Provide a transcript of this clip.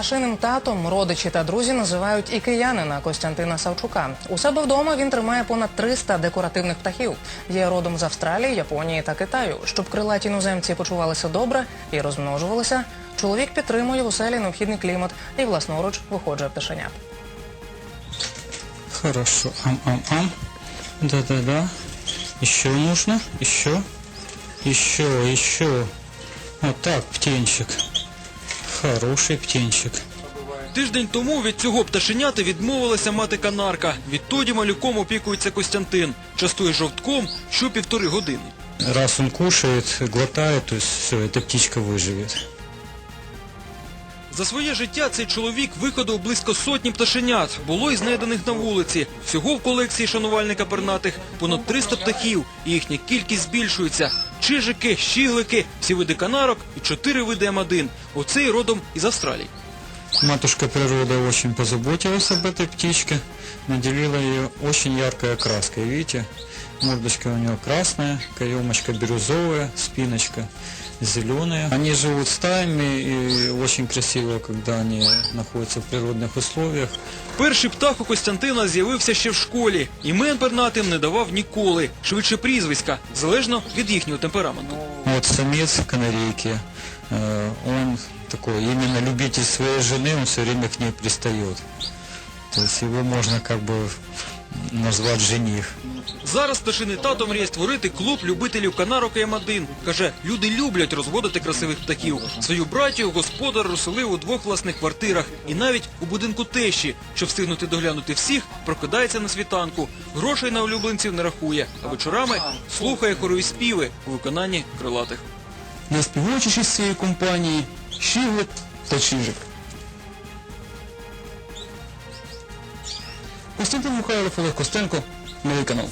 пташиним татом родичі та друзі називають і киянина Костянтина Савчука. У себе вдома він тримає понад 300 декоративних птахів. Є родом з Австралії, Японії та Китаю. Щоб крилаті іноземці почувалися добре і розмножувалися, чоловік підтримує в оселі необхідний клімат і власноруч виходжує пташенят. Хорошо. Ам-ам-ам. Да-да-да. Еще нужно. Еще. Еще, еще. Вот так, птенчик. Хороший птенчик. Тиждень тому від цього пташеняти відмовилася мати канарка. Відтоді малюком опікується Костянтин. Частує жовтком що півтори години. Раз он кушает, глотает, то есть все, эта птичка выживет. За своє життя цей чоловік виходив близько сотні пташенят. Було і знайдених на вулиці. Всього в колекції шанувальника пернатих понад 300 птахів, і їхня кількість збільшується. Чижики, щіглики, всі види канарок і чотири види М1. Оцей родом із Австралії. Матушка природа очень позаботилась об этой птичке, наделила ее очень яркой окраской. Видите, мордочка у нее красная, каемочка бирюзовая, спиночка зеленая. Они живут стаями и очень красиво, когда они находятся в природных условиях. Перший птах у Костянтина з'явився ще в школі. Імен пернатим не давав ніколи. Швидше прізвиська, залежно від їхнього темпераменту. Вот самец канарейки, э, он такой именно любитель своей жены, он все время к ней пристает. То есть его можно как бы назвать жених. Зараз пташиний тато мріє створити клуб любителів канарок М1. Каже, люди люблять розводити красивих птахів. Свою братію господар розселив у двох власних квартирах і навіть у будинку тещі. Щоб встигнути доглянути всіх, прокидається на світанку. Грошей на улюбленців не рахує, а вечорами слухає хорові співи у виконанні крилатих. найспівучіші з цієї компанії Щіглик та Чижик. Usted puede mejorar los fuegos costanco, Medicanol.